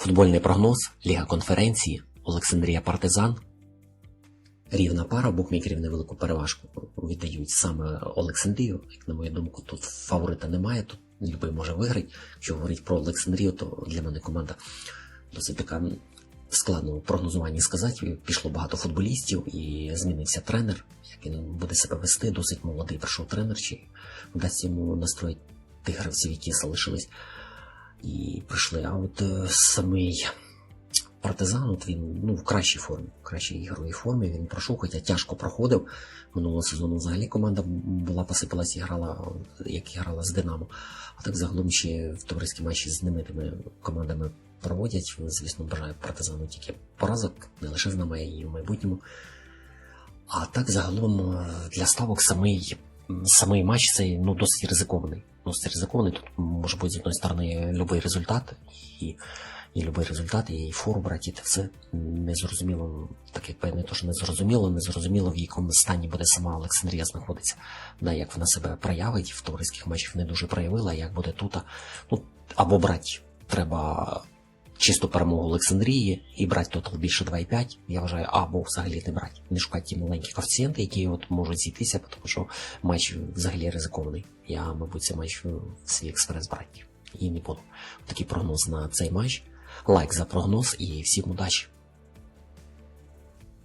Футбольний прогноз, Ліга конференції, Олександрія Партизан. Рівна пара букмекерів невелику переважку віддають саме Олександрію. Як на мою думку, тут фаворита немає, тут любий може виграти. Якщо говорити про Олександрію, то для мене команда досить така складно у прогнозуванні сказати. Пішло багато футболістів і змінився тренер. Як він буде себе вести, досить молодий прийшов тренер, чи вдасться йому настроїти тих гравців, які залишились і прийшли. А от е, самий партизан, от він ну, в кращій формі, в кращій ігровій формі він пройшов, хоча тяжко проходив. Минулого сезону взагалі команда була посипалась і грала, як і грала з Динамо. А так загалом ще в товариські матчі з знаменитими командами проводять. Звісно, бажаю партизану тільки поразок, не лише з нами, а й в майбутньому. А так загалом е, для ставок самий, самий матч цей ну, досить ризикований. Досить ризикований. Тут може бути з одної сторони будь-який результат, і, і будь-який результат, і фору брати, це все незрозуміло, так як певне, то що незрозуміло, незрозуміло, в якому стані буде сама Олександрія знаходиться. Да, як вона себе проявить, в товариських матчах не дуже проявила, як буде тут. Ну, або брати треба чисту перемогу Олександрії і брати тотал більше 2,5, я вважаю, або взагалі не брати. Не шукати ті маленькі коефіцієнти, які от можуть зійтися, тому що матч взагалі ризикований. Я, мабуть, цей матч в свій експрес брати. І не буду. Такий прогноз на цей матч. Лайк за прогноз і всім удачі!